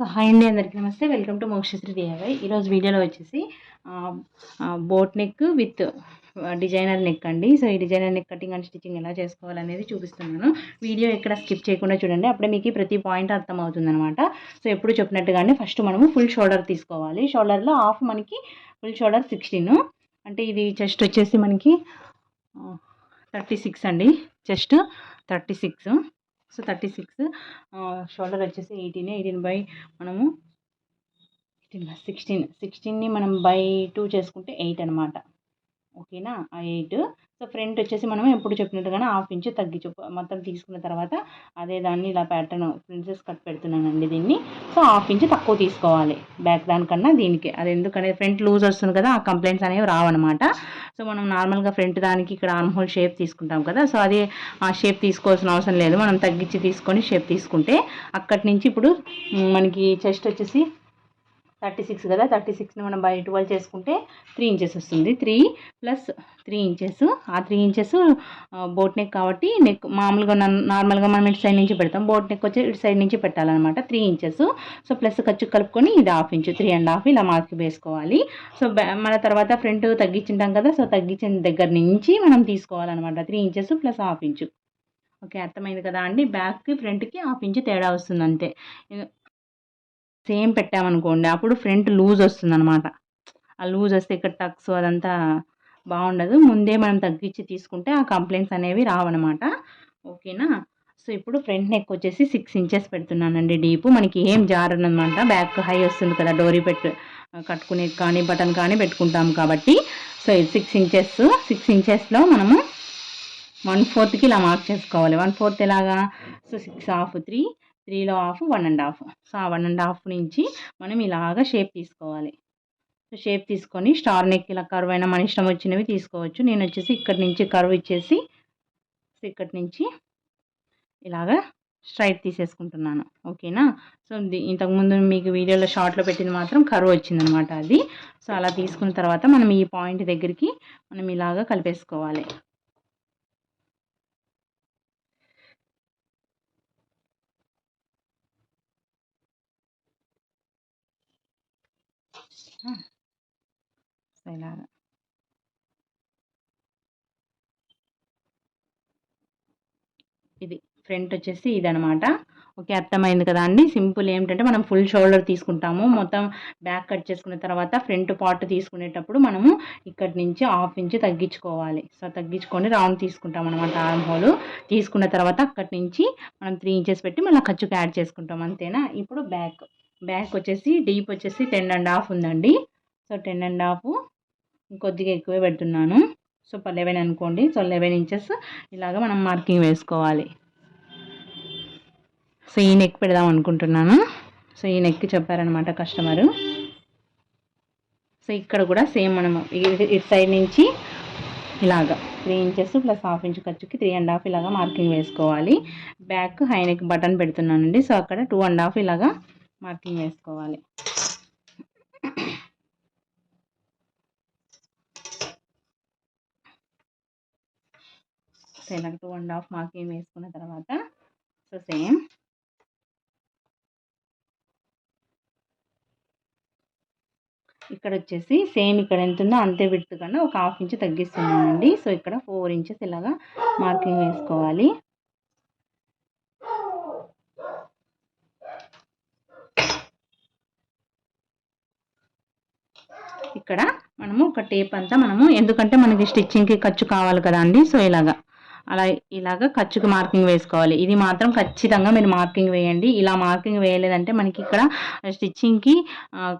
So hi అండి అందరికీ నమస్తే. వెల్కమ్ టు మోక్షశ్రీ డిఐవై ఈరోజు వీడియోలో వచ్చేసి boat neck with designer neck అండి. సో ఈ designer neck cutting and stitching ఎలా చేసుకోవాలనేది చూపిస్తున్నాను. వీడియో ఎక్కడ స్కిప్ చేయకుండా చూడండి. అప్పుడే మీకు ప్రతి పాయింట్ అర్థమవుతుంది అనమాట సో ఎప్పుడు చెప్పినట్టుగానే ఫస్ట్ మనము ఫుల్ షోల్డర్ తీసుకోవాలి. షోల్డర్లో హాఫ్ మనకి ఫుల్ షోల్డర్ సిక్స్టీన్. అంటే ఇది చెస్ట్ వచ్చేసి మనకి థర్టీ సిక్స్ అండి. Chest thirty six thirty six. Shoulder వచ్చేసి ఎయిటీన్ ఎయిటీన్ బై మనము ఎయిటీన్ సిక్స్టీన్. సిక్స్టీన్ని మనం బై టూ చేసుకుంటే ఎయిట్ అనమాట ఓకేనా? ఆ ఎయిట్. సో ఫ్రంట్ వచ్చేసి మనం ఎప్పుడు చెప్పినట్టుగానే హాఫ్ ఇంచ్ తగ్గించు మొత్తం తీసుకున్న తర్వాత అదే దాన్ని ఇలా ప్యాటర్న్ ప్రిన్సెస్ కట్ పెడుతున్నానండి దీన్ని. సో హాఫ్ ఇంచ్ తక్కువ తీసుకోవాలి బ్యాక్ దానికన్నా దీనికి. అది ఎందుకంటే ఫ్రంట్ లూజ్ వస్తుంది కదా ఆ కంప్లైంట్స్ అనేవి రావన్నమాట. సో మనం నార్మల్గా ఫ్రంట్ దానికి ఇక్కడ ఆర్మ్హోల్ షేప్ తీసుకుంటాం కదా సో అది ఆ షేప్ తీసుకోవాల్సిన అవసరం లేదు. మనం తగ్గించి తీసుకొని షేప్ తీసుకుంటే అక్కడి నుంచి ఇప్పుడు మనకి చెస్ట్ వచ్చేసి థర్టీ సిక్స్ కదా థర్టీ సిక్స్ని మనం బై ట్వెల్వ్ చేసుకుంటే త్రీ ఇంచెస్ వస్తుంది. Three plus three inches. ఆ త్రీ ఇంచెస్ బోట్ నెక్ కాబట్టి నెక్ మామూలుగా నార్మల్గా మనం ఇటు సైడ్ నుంచి పెడతాం. బోట్ నెక్ వచ్చి ఇటు సైడ్ నుంచి పెట్టాలన్నమాట. Three inches. సో ప్లస్ ఖర్చు కలుపుకొని ఇది half inch three and half ఇలా మార్క్ వేసుకోవాలి. సో మన తర్వాత ఫ్రంట్ తగ్గించుంటాం కదా సో తగ్గించిన దగ్గర నుంచి మనం తీసుకోవాలన్నమాట. Three inches plus half inch. Okay అర్థమైంది కదా అండి? బ్యాక్కి ఫ్రంట్కి హాఫ్ ఇంచు తేడా వస్తుంది అంతే సేమ్ పెట్టామనుకోండి అప్పుడు ఫ్రంట్ లూజ్ వస్తుంది అనమాట ఆ లూజ్ వస్తే ఇక్కడ టక్స్ అదంతా బాగుండదు. ముందే మనం తగ్గించి తీసుకుంటే ఆ కంప్లైంట్స్ అనేవి రావన్నమాట. ఓకేనా? సో ఇప్పుడు ఫ్రంట్ నెక్ వచ్చేసి సిక్స్ ఇంచెస్ పెడుతున్నానండి డీప్. మనకి ఏం జారనమాట బ్యాక్ హై వస్తుంది కదా డోరీ పెట్టు కట్టుకునే కానీ బటన్ కానీ పెట్టుకుంటాం కాబట్టి. సో ఇది సిక్స్ ఇంచెస్. సిక్స్ ఇంచెస్లో మనము వన్ ఫోర్త్కి ఇలా మార్క్ చేసుకోవాలి. వన్ ఫోర్త్ ఎలాగా? So six half three. త్రీలో half one and half so ఆ వన్ అండ్ హాఫ్ నుంచి మనం ఇలాగ షేప్ తీసుకోవాలి. సో షేప్ తీసుకొని స్టార్ నెక్ ఇలా కర్వ్ అయినా మన ఇష్టం వచ్చినవి తీసుకోవచ్చు. నేను వచ్చేసి ఇక్కడి నుంచి కర్వ్ ఇచ్చేసి ఇక్కడి నుంచి ఇలాగ స్ట్రైట్ తీసేసుకుంటున్నాను. ఓకేనా సో ఇంతకుముందు మీకు వీడియోలో షార్ట్లో పెట్టింది మాత్రం కర్వ్ వచ్చిందనమాట అది. సో అలా తీసుకున్న తర్వాత మనం ఈ పాయింట్ దగ్గరికి మనం ఇలాగ కలిపేసుకోవాలి. Ah, సో ఇలాగా ఇది ఫ్రంట్ వచ్చేసి ఇదనమాట ఓకే అర్థమైంది కదా అండి. సింపుల్ ఏంటంటే మనం ఫుల్ షోల్డర్ తీసుకుంటాము. మొత్తం బ్యాక్ కట్ చేసుకున్న తర్వాత ఫ్రంట్ పార్ట్ తీసుకునేటప్పుడు మనము ఇక్కడి నుంచి హాఫ్ ఇంచ్ తగ్గించుకోవాలి. సో తగ్గించుకొని రౌండ్ తీసుకుంటాం అనమాట ఆర్మ్ హోల్. తీసుకున్న తర్వాత అక్కడి నుంచి మనం త్రీ ఇంచెస్ పెట్టి మళ్ళీ ఖర్చుకి యాడ్ చేసుకుంటాం. అంతేనా? ఇప్పుడు బ్యాక్. బ్యాక్ వచ్చేసి డీప్ వచ్చేసి టెన్ అండ్ హాఫ్ ఉందండి. సో టెన్ అండ్ హాఫ్ ఇంకొద్దిగా ఎక్కువే పెడుతున్నాను. సో లెవెన్ అనుకోండి. సో లెవెన్ ఇంచెస్ ఇలాగ మనం మార్కింగ్ వేసుకోవాలి. సో ఈ నెక్ పెడదాం అనుకుంటున్నాను. సో ఈ నెక్ చెప్పారనమాట కస్టమరు. సో ఇక్కడ కూడా సేమ్ మనము ఇటు సైడ్ నుంచి ఇలాగా three inches plus half inch ఖర్చుకి త్రీ అండ్ హాఫ్ ఇలాగా మార్కింగ్ వేసుకోవాలి. బ్యాక్ హై నెక్ బటన్ పెడుతున్నానండి. సో అక్కడ టూ అండ్ హాఫ్ ఇలాగా మార్కింగ్ వేసుకోవాలి సో ఇలా టూ అండ్ హాఫ్ మార్కింగ్ వేసుకున్న తర్వాత సో సేమ్ ఇక్కడ వచ్చేసి సేమ్ ఇక్కడ ఎంత ఉందో అంతే విడుతు కన్నా ఒక హాఫ్ ఇంచ్ తగ్గిస్తున్నానండి సో ఇక్కడ ఫోర్ ఇంచెస్ ఇలాగా మార్కింగ్ వేసుకోవాలి. ఇక్కడ మనము ఒక టేప్ అంతా మనము ఎందుకంటే మనకి స్టిచ్చింగ్కి ఖర్చు కావాలి కదా అండి. సో ఇలాగా. అలా ఇలాగ ఖర్చుకి మార్కింగ్ వేసుకోవాలి. ఇది మాత్రం ఖచ్చితంగా మీరు మార్కింగ్ వేయండి. ఇలా మార్కింగ్ వేయలేదంటే మనకి ఇక్కడ స్టిచ్చింగ్కి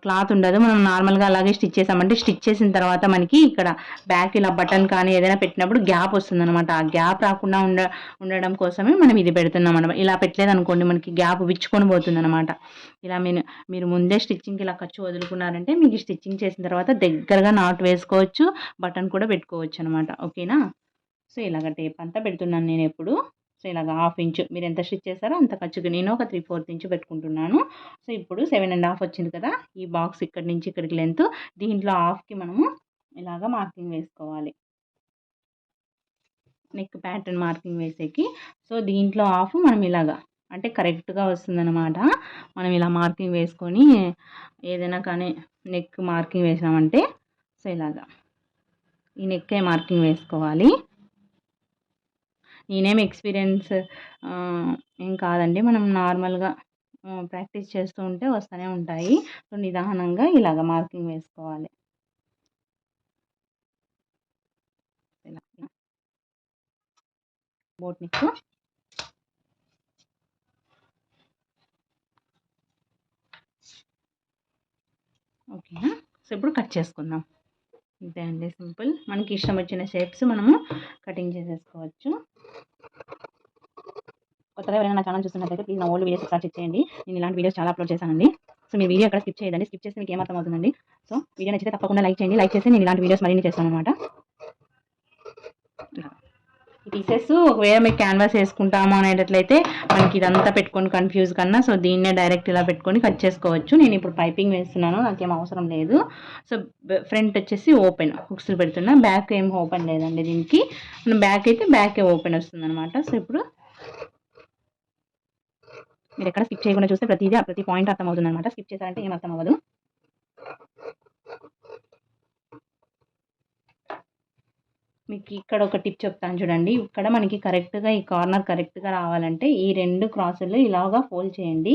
క్లాత్ ఉండదు. మనం నార్మల్గా అలాగే స్టిచ్ చేసామంటే స్టిచ్ చేసిన తర్వాత మనకి ఇక్కడ బ్యాక్ ఇలా బటన్ కానీ ఏదైనా పెట్టినప్పుడు గ్యాప్ వస్తుంది అనమాట ఆ గ్యాప్ రాకుండా ఉండ ఉండడం కోసమే మనం ఇది పెడుతున్నాం అనమాట ఇలా పెట్టలేదు అనుకోండి మనకి గ్యాప్ విచ్చుకొని పోతుంది అనమాట ఇలా మీరు మీరు ముందే స్టిచ్చింగ్కి ఇలా ఖర్చు వదులుకున్నారంటే మీకు స్టిచ్చింగ్ చేసిన తర్వాత దగ్గరగా నాట్ వేసుకోవచ్చు. బటన్ కూడా పెట్టుకోవచ్చు అనమాట ఓకేనా? సో ఇలాగ టేప్ అంతా పెడుతున్నాను నేను ఎప్పుడు. సో ఇలాగ హాఫ్ ఇంచు మీరు ఎంత స్టిచ్ చేస్తారో అంత ఖర్చుకు నేను ఒక త్రీ ఫోర్త్ ఇంచు పెట్టుకుంటున్నాను. సో ఇప్పుడు సెవెన్ అండ్ హాఫ్ వచ్చింది కదా ఈ బాక్స్ ఇక్కడి నుంచి ఇక్కడికి లెంత్ దీంట్లో హాఫ్కి మనము ఇలాగ మార్కింగ్ వేసుకోవాలి. నెక్ ప్యాటర్న్ మార్కింగ్ వేసేకి. సో దీంట్లో హాఫ్ మనం ఇలాగా అంటే కరెక్ట్గా వస్తుందన్నమాట. మనం ఇలా మార్కింగ్ వేసుకొని ఏదైనా కానీ నెక్ మార్కింగ్ వేసినామంటే సో ఇలాగా ఈ నెక్కే మార్కింగ్ వేసుకోవాలి. నేనేం ఎక్స్పీరియన్స్ ఏం కాదండి. మనం నార్మల్గా ప్రాక్టీస్ చేస్తూ ఉంటే వస్తూనే ఉంటాయి. సో నిదానంగా ఇలాగ మార్కింగ్ వేసుకోవాలి. బోట్ నెక్ ఓకేనా? సో ఇప్పుడు కట్ చేసుకుందాం. అంతే అండి. సింపుల్. మనకి ఇష్టం వచ్చిన షేప్స్ మనము కటింగ్ చేసేసుకోవచ్చు. కొత్తగా ఎవరైనా నా ఛానల్ చూస్తున్నట్లయితే ప్లీజ్ నా ఓల్డ్ వీడియోస్ ఒకసారి చెక్ చేయండి. నేను ఇలాంటి వీడియోస్ చాలా అప్లోడ్ చేశానండి. సో మీ వీడియో అక్కడ స్కిప్ చేయదండి. స్కిప్ చేస్తే మీకు ఏమర్థం అవుతుందండి సో వీడియో నచ్చితే తప్పకుండా లైక్ చేయండి. లైక్ చేస్తే నేను ఇలాంటి వీడియోస్ మరిన్ని చేస్తాను అనమాట పీసెస్ ఒకవేళ మీకు క్యాన్వాస్ వేసుకుంటాము అనేటట్లయితే మనకి ఇదంతా పెట్టుకొని కన్ఫ్యూజ్ కన్నా సో దీన్నే డైరెక్ట్ ఇలా పెట్టుకొని కట్ చేసుకోవచ్చు. నేను ఇప్పుడు పైపింగ్ వేస్తున్నాను నాకేం అవసరం లేదు. సో ఫ్రంట్ వచ్చేసి ఓపెన్ హుక్స్లు పెడుతున్నా బ్యాక్ ఏం ఓపెన్ లేదండి దీనికి. మనం బ్యాక్ అయితే బ్యాక్ ఓపెన్ వస్తుంది అనమాట సో ఇప్పుడు మీరు ఎక్కడ స్కిప్ చేయకుండా చూస్తే ప్రతిదీ ప్రతి పాయింట్ అర్థమవుతుంది అనమాట స్కిప్ చేశారంటే ఏం అర్థం అవ్వదు మీకు ఇక్కడ ఒక టిప్ చెప్తాను చూడండి. ఇక్కడ మనకి కరెక్ట్గా ఈ కార్నర్ కరెక్ట్గా రావాలంటే ఈ రెండు క్రాసులు ఇలాగా ఫోల్డ్ చేయండి.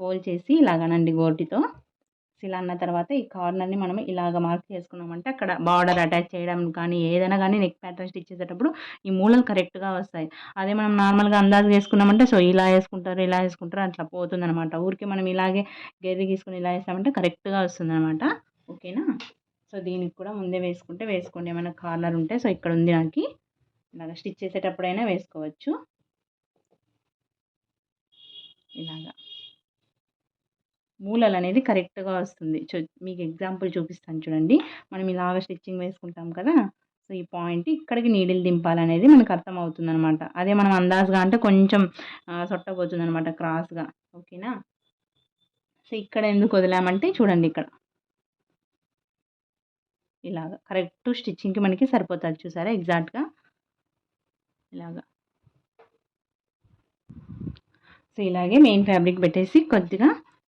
ఫోల్డ్ చేసి ఇలాగనండి గోటితో ఇలా అన్న తర్వాత ఈ కార్నర్ని మనం ఇలాగ మార్క్ చేసుకున్నామంటే అక్కడ బార్డర్ అటాచ్ చేయడం కానీ ఏదైనా కానీ నెక్ ప్యాటర్న్ స్టిచ్ చేసేటప్పుడు ఈ మూలలు కరెక్ట్గా వస్తాయి. అదే మనం నార్మల్గా అందాజు వేసుకున్నామంటే సో ఇలా వేసుకుంటారు ఇలా వేసుకుంటారు అట్లా పోతుంది అనమాట మనం ఇలాగే గెర్రి గీసుకుని ఇలా వేసామంటే కరెక్ట్గా వస్తుంది అనమాట ఓకేనా? సో దీనికి కూడా ముందే వేసుకుంటే వేసుకోండి. ఏమైనా కార్నర్ ఉంటే సో ఇక్కడ ఉంది నాకు. ఇలాగ స్టిచ్ చేసేటప్పుడైనా వేసుకోవచ్చు. ఇలాగా. మూలలు అనేది కరెక్ట్గా వస్తుంది. మీకు ఎగ్జాంపుల్ చూపిస్తాను చూడండి. మనం ఇలాగ స్టిచ్చింగ్ వేసుకుంటాం కదా సో ఈ పాయింట్ ఇక్కడికి నీడిల్ దింపాలనేది మనకు అర్థమవుతుంది అనమాట అదే మనం అందాజుగా అంటే కొంచెం సొట్టబోతుంది అనమాట క్రాస్గా. ఓకేనా? సో ఇక్కడ ఎందుకు వదిలామంటే చూడండి ఇక్కడ. ఇలాగ. కరెక్ట్ స్టిచ్చింగ్కి మనకి సరిపోతుంది చూసారా? ఎగ్జాక్ట్గా. ఇలాగా. సో ఇలాగే మెయిన్ ఫ్యాబ్రిక్ పెట్టేసి కొద్దిగా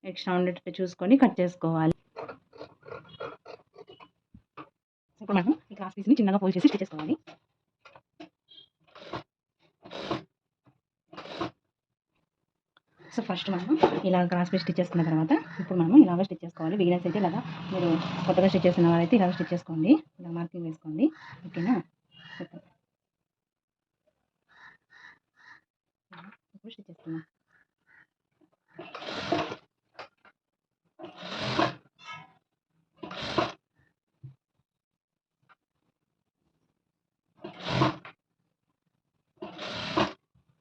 ఎక్స్ట్రా ఉండేటట్టు చూసుకొని కట్ చేసుకోవాలి. ఇప్పుడు మనం ఈ క్లాస్ పీస్ని చిన్నగా ఫోల్డ్ చేసి స్టిచ్ చేసుకోవాలి. సో ఫస్ట్ మనం ఇలా క్రాస్ పీస్ స్టిచ్ చేసుకున్న తర్వాత ఇప్పుడు మనం ఇలాగ స్టిచ్ చేసుకోవాలి. బిగినర్స్ అయితే ఇలాగా మీరు కొత్తగా స్టిచ్ చేసిన వారైతే ఇలాగ స్టిచ్ చేసుకోండి. ఇలా మార్కింగ్ వేసుకోండి. ఓకేనా? ఇప్పుడు స్టిచ్ చేసుకున్నాం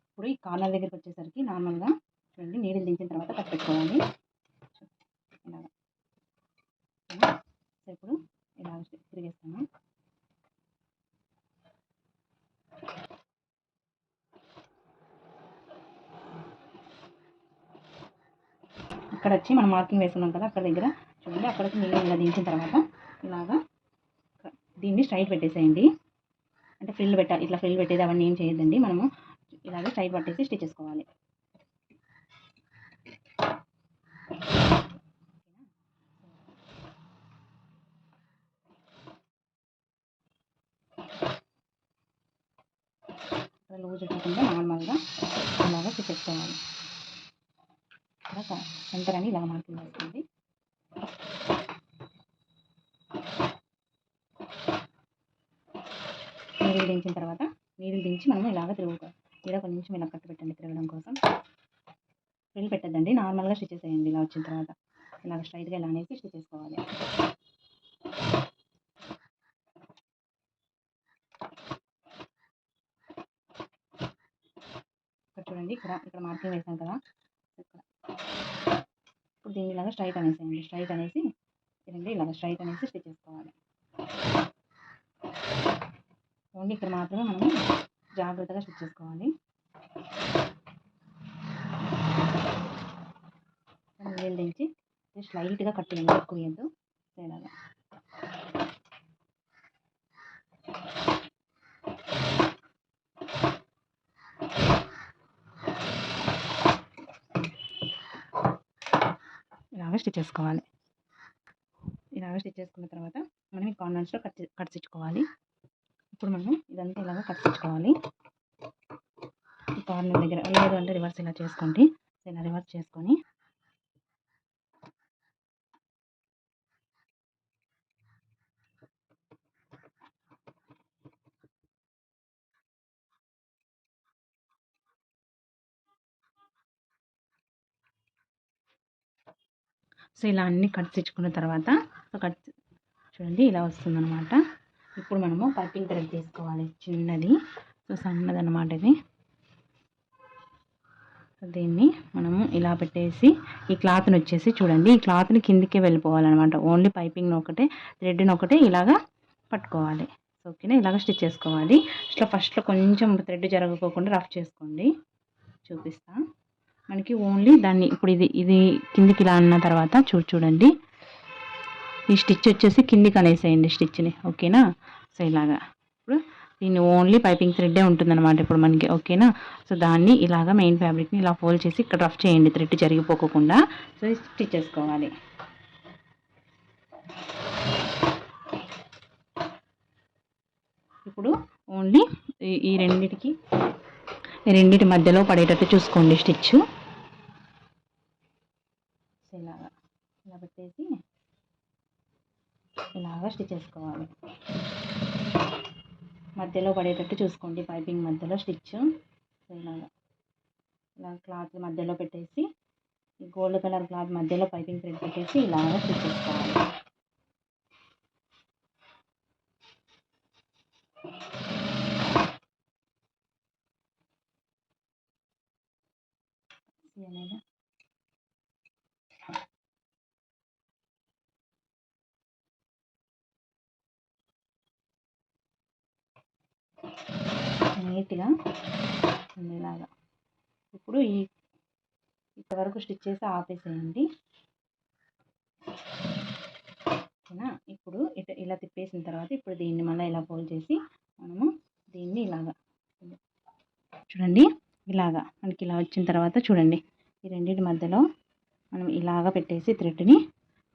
ఇప్పుడు ఈ కార్నర్ దగ్గరికి వచ్చేసరికి నార్మల్గా చూడండి నీళ్ళు దించిన తర్వాత కట్ పెట్టుకోవాలి. ఇలాగా. ఇప్పుడు ఇలా తిరిగేస్తాను. ఇక్కడ వచ్చి మనం మార్కింగ్ వేసుకున్నాం కదా అక్కడ దగ్గర చూడండి అక్కడికి నీళ్ళు ఇలా దించిన తర్వాత ఇలాగా దీన్ని స్ట్రైట్ పెట్టేసేయండి. అంటే ఫ్రిల్ పెట్టాలి ఇట్లా ఫ్రిల్ పెట్టేది అవన్నీ ఏం చేయొద్దండి. మనము ఇలాగే స్ట్రైట్ పట్టేసి స్టిచ్ చేసుకోవాలి. లూజ్ కాకుండా నార్మల్గా అలాగా స్టిచ్ చేసుకోవాలి ఇలా సెంటర్ అని ఇలా మార్కింగ్ అవుతుంది నీళ్ళు దించిన తర్వాత నీళ్ళు దించి మనం ఇలాగ తిరుగుతాం ఇలా ఒక నిమిషం ఇలా కట్టు పెట్టండి తిరగడం కోసం. ఫ్రిల్ పెట్టద్దండి నార్మల్గా స్టిచ్ చేసేయండి ఇలా వచ్చిన తర్వాత. ఇలాగ స్ట్రైట్గా ఇలా అనేసి స్టిచ్ చేసుకోవాలి. ఇక్కడ ఇక్కడ మార్కింగ్ వేసాం కదా. ఇక్కడ. ఇప్పుడు దీన్ని ఇలాగ స్ట్రైట్ అనేసేయండి. స్ట్రైట్ అనేసి ఇదండి ఇలాగ స్ట్రైట్ అనేసి స్టిచ్ చేసుకోవాలి. ఓన్లీ ఇక్కడ మాత్రమే మనం జాగ్రత్తగా స్టిచ్ చేసుకోవాలి. నీళ్ళు దించి జస్ట్ లైట్గా కట్టేయండి ఎక్కువ వేయద్దు. ఇలాగా స్టిచ్ చేసుకోవాలి. ఇలాగా స్టిచ్ చేసుకున్న తర్వాత మనం ఈ కార్నర్స్లో కట్ చే- ఇప్పుడు మనం ఇదంతా ఇలాగ కట్టించుకోవాలి ఈ కార్నర్ దగ్గర లేదు అంటే రివర్స్ ఇలా చేసుకోండి. ఇలా రివర్స్ చేసుకొని సో ఇలా అన్ని కట్స్ ఇచ్చుకున్న తర్వాత కట్ చూడండి ఇలా వస్తుందన్నమాట. ఇప్పుడు మనము పైపింగ్ థ్రెడ్ తీసుకోవాలి చిన్నది. సో సన్నది అనమాట ఇది దీన్ని మనము ఇలా పెట్టేసి ఈ క్లాత్ని వచ్చేసి చూడండి ఈ క్లాత్ని కిందికే వెళ్ళిపోవాలన్నమాట. ఓన్లీ పైపింగ్ని ఒకటే థ్రెడ్ని ఒకటే ఇలాగా పట్టుకోవాలి. ఓకేనా? ఇలాగ స్టిచ్ చేసుకోవాలి. ఇట్లా ఫస్ట్లో కొంచెం థ్రెడ్ జరగకోకుండా రఫ్ చేసుకోండి. చూపిస్తాను మనకి ఓన్లీ దాన్ని ఇప్పుడు ఇది ఇది కిందికి ఇలా అన్న తర్వాత చూ చూడండి. ఈ స్టిచ్ వచ్చేసి కిందికి అనేసేయండి స్టిచ్ని ఓకేనా? సో ఇలాగా. ఇప్పుడు దీన్ని ఓన్లీ పైపింగ్ థ్రెడ్డే ఉంటుందన్నమాట ఇప్పుడు మనకి ఓకేనా? సో దాన్ని ఇలాగా మెయిన్ ఫ్యాబ్రిక్ని ఇలా ఫోల్డ్ చేసి ఇక్కడ రఫ్ చేయండి థ్రెడ్ జరిగిపోకుండా. సో స్టిచ్ చేసుకోవాలి. ఇప్పుడు ఓన్లీ ఈ- ఈ రెండిటికి రెండిటి మధ్యలో పడేటట్టు చూసుకోండి స్టిచ్ ఇలాగా ఇలా పెట్టేసి ఇలాగా స్టిచ్ చేసుకోవాలి. మధ్యలో పడేటట్టు చూసుకోండి పైపింగ్ మధ్యలో స్టిచ్. ఇలాగా ఇలా క్లాత్ మధ్యలో పెట్టేసి ఈ గోల్డ్ కలర్ క్లాత్ మధ్యలో పైపింగ్ థ్రెడ్ పెట్టేసి ఇలాగా స్టిచ్ చేసుకోవాలి. అనేది నీట్గా ఉండేలాగా. ఇప్పుడు ఈ ఇంతవరకు స్టిచ్ చేసి ఆపేసేయండి. ఓకేనా? ఇప్పుడు ఇట ఇలా తిప్పేసిన తర్వాత ఇప్పుడు దీన్ని మళ్ళీ ఇలా ఫోల్డ్ చేసి మనము దీన్ని ఇలాగా చూడండి ఇలాగా మనకి ఇలా వచ్చిన తర్వాత చూడండి. ఈ రెండింటి మధ్యలో మనం ఇలాగా పెట్టేసి థ్రెడ్ని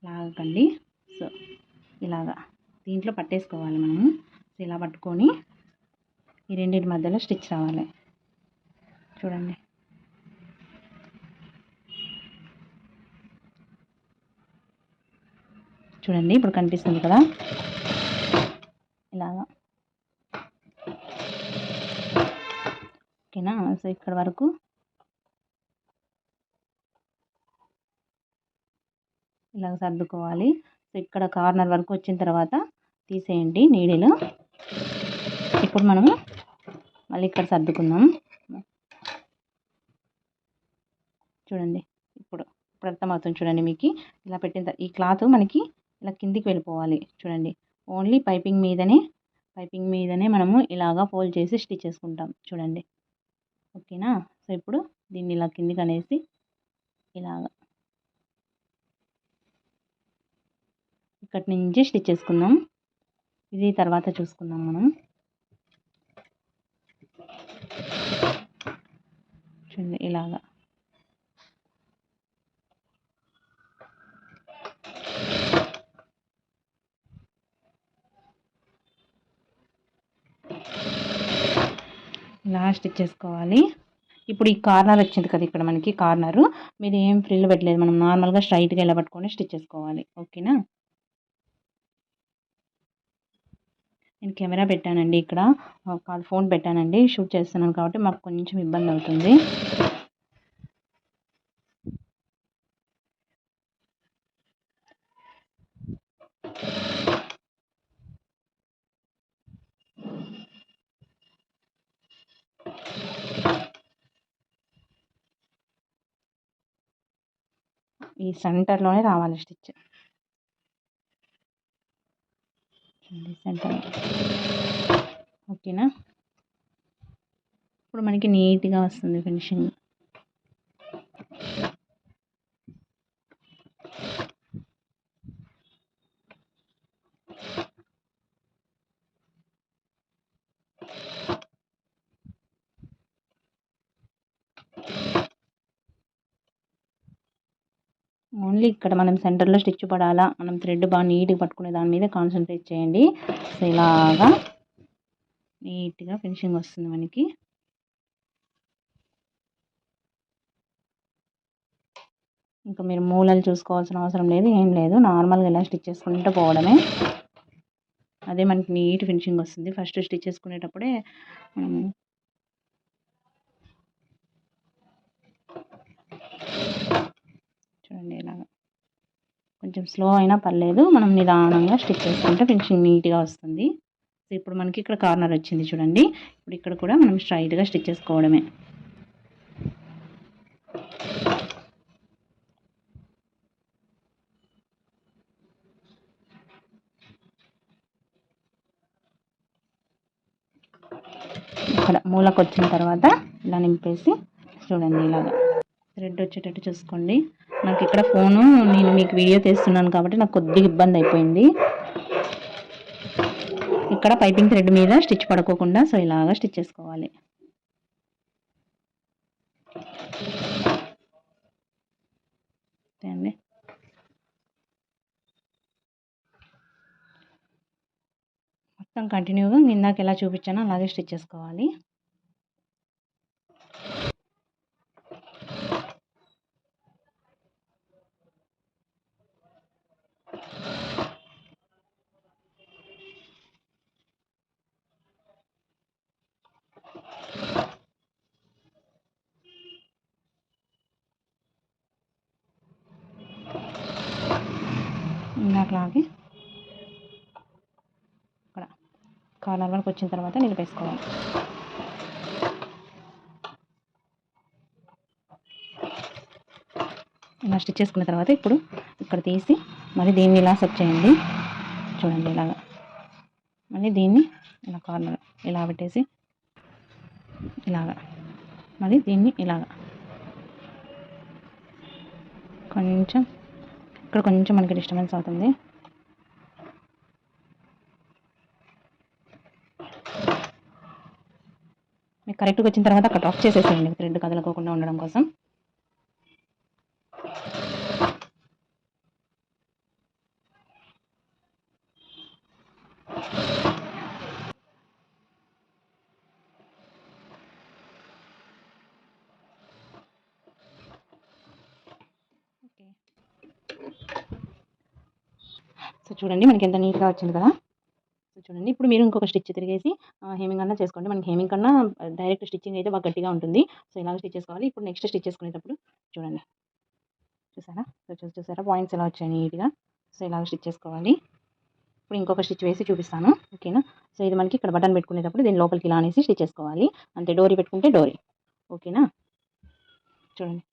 లాగకండి. సో ఇలాగా దీంట్లో పట్టేసుకోవాలి మనము. సో ఇలా పట్టుకొని ఈ రెండింటి మధ్యలో స్టిచ్ రావాలి. చూడండి. చూడండి ఇప్పుడు కనిపిస్తుంది కదా? ఇలాగా. ఓకేనా? సో ఇక్కడ వరకు ఇలాగ సర్దుకోవాలి. సో ఇక్కడ కార్నర్ వరకు వచ్చిన తర్వాత తీసేయండి నీడిలు. ఇప్పుడు మనము మళ్ళీ ఇక్కడ సర్దుకుందాం. చూడండి ఇప్పుడు ఇప్పుడు అర్థమవుతుంది చూడండి మీకు. ఇలా పెట్టిన ఈ క్లాత్ మనకి ఇలా కిందికి వెళ్ళిపోవాలి చూడండి. ఓన్లీ పైపింగ్ మీదనే పైపింగ్ మీదనే మనము ఇలాగా ఫోల్డ్ చేసి స్టిచ్ చేసుకుంటాం చూడండి. ఓకేనా? సో ఇప్పుడు దీన్ని ఇలా కిందికి అనేసి ఇలాగా ఇక్కడి నుంచి స్టిచ్ చేసుకుందాం. ఇది తర్వాత చూసుకుందాం మనం. చూడండి ఇలాగా. ఇలా స్టిచ్ చేసుకోవాలి ఇప్పుడు ఈ కార్నర్ వచ్చింది కదా ఇక్కడ మనకి కార్నరు. మీరు ఏం ఫ్రిల్ పెట్టలేదు మనం నార్మల్గా స్ట్రైట్గా ఇలా పట్టుకొని స్టిచ్ చేసుకోవాలి. ఓకేనా? నేను కెమెరా పెట్టానండి ఇక్కడ. కాల్ ఫోన్ పెట్టానండి. షూట్ చేస్తున్నాను కాబట్టి మాకు కొంచెం ఇబ్బంది అవుతుంది. ఈ సెంటర్లోనే రావాలి స్టిచ్. సెంటర్ ఓకేనా? ఇప్పుడు మనకి నీట్గా వస్తుంది ఫినిషింగ్ ఓన్లీ ఇక్కడ మనం సెంటర్లో స్టిచ్ పడాలా మనం థ్రెడ్ బాగా నీట్గా పట్టుకునే దాని మీద కాన్సన్ట్రేట్ చేయండి. సో ఇలాగా నీట్గా ఫినిషింగ్ వస్తుంది మనకి. ఇంకా మీరు మూలలు చూసుకోవాల్సిన అవసరం లేదు ఏం లేదు. నార్మల్గా ఇలా స్టిచ్ చేసుకుంటూ పోవడమే. అదే మనకి నీట్ ఫినిషింగ్ వస్తుంది. ఫస్ట్ స్టిచ్ చేసుకునేటప్పుడే మనం చూడండి కొంచెం స్లో అయినా పర్లేదు. మనం నిదానంగా స్టిచ్ చేసుకుంటే కొంచెం నీట్గా వస్తుంది. సో ఇప్పుడు మనకి ఇక్కడ కార్నర్ వచ్చింది చూడండి. ఇప్పుడు ఇక్కడ కూడా మనం స్ట్రైట్గా స్టిచ్ చేసుకోవడమే. ఇక్కడ మూలకు వచ్చిన తర్వాత ఇలా నింపేసి చూడండి ఇలాగా. థ్రెడ్ వచ్చేటట్టు చూసుకోండి. నాకు ఇక్కడ ఫోను నేను మీకు వీడియో తీస్తున్నాను కాబట్టి నాకు కొద్దిగా ఇబ్బంది అయిపోయింది. ఇక్కడ పైపింగ్ థ్రెడ్ మీద స్టిచ్ పడుకోకుండా సో ఇలాగా స్టిచ్ చేసుకోవాలి. అండి. మొత్తం కంటిన్యూగా ఇందాక ఎలా చూపించానో అలాగే స్టిచ్ చేసుకోవాలి ఇందాకలాగే ఇక్కడ కార్నర్ వచ్చిన తర్వాత నిలిపేసుకోవాలి. ఇలా స్టిచ్ చేసుకున్న తర్వాత ఇప్పుడు ఇక్కడ తీసి మరి దీన్ని ఇలా సెట్ చేయండి. చూడండి ఇలాగా. మళ్ళీ దీన్ని ఇలా కార్నర్ ఇలా పెట్టేసి ఇలాగా. మరి దీన్ని ఇలాగా. కొంచెం ఇక్కడ కొంచెం మనకి డిస్టర్బెన్స్ అవుతుంది. కరెక్ట్గా వచ్చిన తర్వాత అక్కడ ఆఫ్ చేసేసేయండి. థ్రెడ్ కదలకోకుండా ఉండడం కోసం. సో చూడండి మనకి ఎంత నీట్గా వచ్చింది కదా. చూడండి. ఇప్పుడు మీరు ఇంకొక స్టిచ్ తిరిగేసి హేమింగ్ అన్నా చేసుకోండి. మనకి హేమింగ్ కన్నా డైరెక్ట్ స్టిచ్చింగ్ అయితే బాగా గట్టిగా ఉంటుంది. సో ఇలాగ స్టిచ్ చేసుకోవాలి. ఇప్పుడు నెక్స్ట్ స్టిచ్ చేసుకునేటప్పుడు చూడండి. చూసారా? సో చూసి చూసారా? పాయింట్స్ ఎలా వచ్చాయి నీట్గా? సో ఇలాగ స్టిచ్ చేసుకోవాలి. ఇప్పుడు ఇంకొక స్టిచ్ వేసి చూపిస్తాను. ఓకేనా? సో ఇది మనకి ఇక్కడ బటన్ పెట్టుకునేటప్పుడు దీని లోపలికి ఇలా అనేసి స్టిచ్ చేసుకోవాలి. అంతే డోరీ పెట్టుకుంటే డోరీ. ఓకేనా? చూడండి.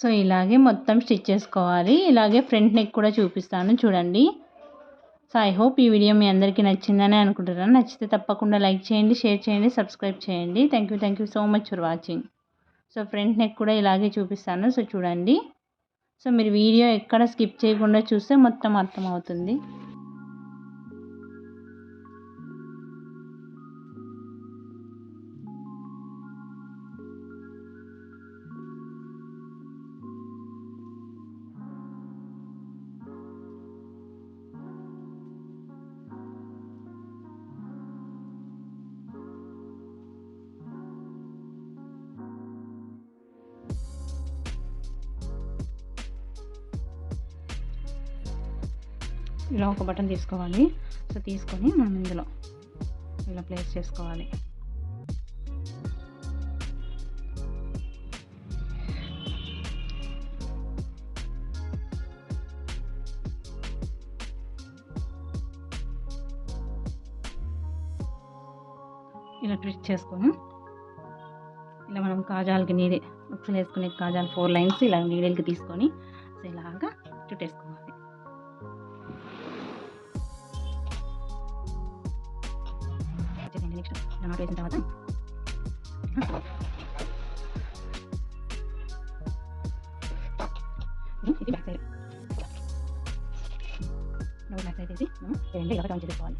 సో ఇలాగే మొత్తం స్టిచ్ చేసుకోవాలి. ఇలాగే ఫ్రంట్ నెక్ కూడా చూపిస్తాను. చూడండి. సో ఐ హోప్ ఈ వీడియో మీ అందరికీ నచ్చిందని అనుకుంటున్నాను. నచ్చితే తప్పకుండా లైక్ చేయండి షేర్ చేయండి సబ్స్క్రైబ్ చేయండి. Thank you thank you so much for watching. So front neck కూడా ఇలాగే చూపిస్తాను. సో చూడండి. సో మీరు వీడియో ఎక్కడ స్కిప్ చేయకుండా చూస్తే మొత్తం అర్థమవుతుంది. ఇలా ఒక బటన్ తీసుకోవాలి. సో తీసుకొని మనం ఇందులో ఇలా ప్లేస్ చేసుకోవాలి. ఇలా ట్విస్ట్ చేసుకొని ఇలా మనం కాజాలకి నీడి ఉక్సులు వేసుకునే కాజాలు ఫోర్ లైన్స్ ఇలా నీడిల్కి తీసుకొని సో ఇలాగా చుట్టేసుకోవాలి. నెక్స్ట్ నాటు వేసిన తర్వాత ఇది బ్యాక్ సైడ్ బ్యాక్ సైడ్ వేసి మనం రెండు ఇలా కౌంట్ చేసుకోవాలి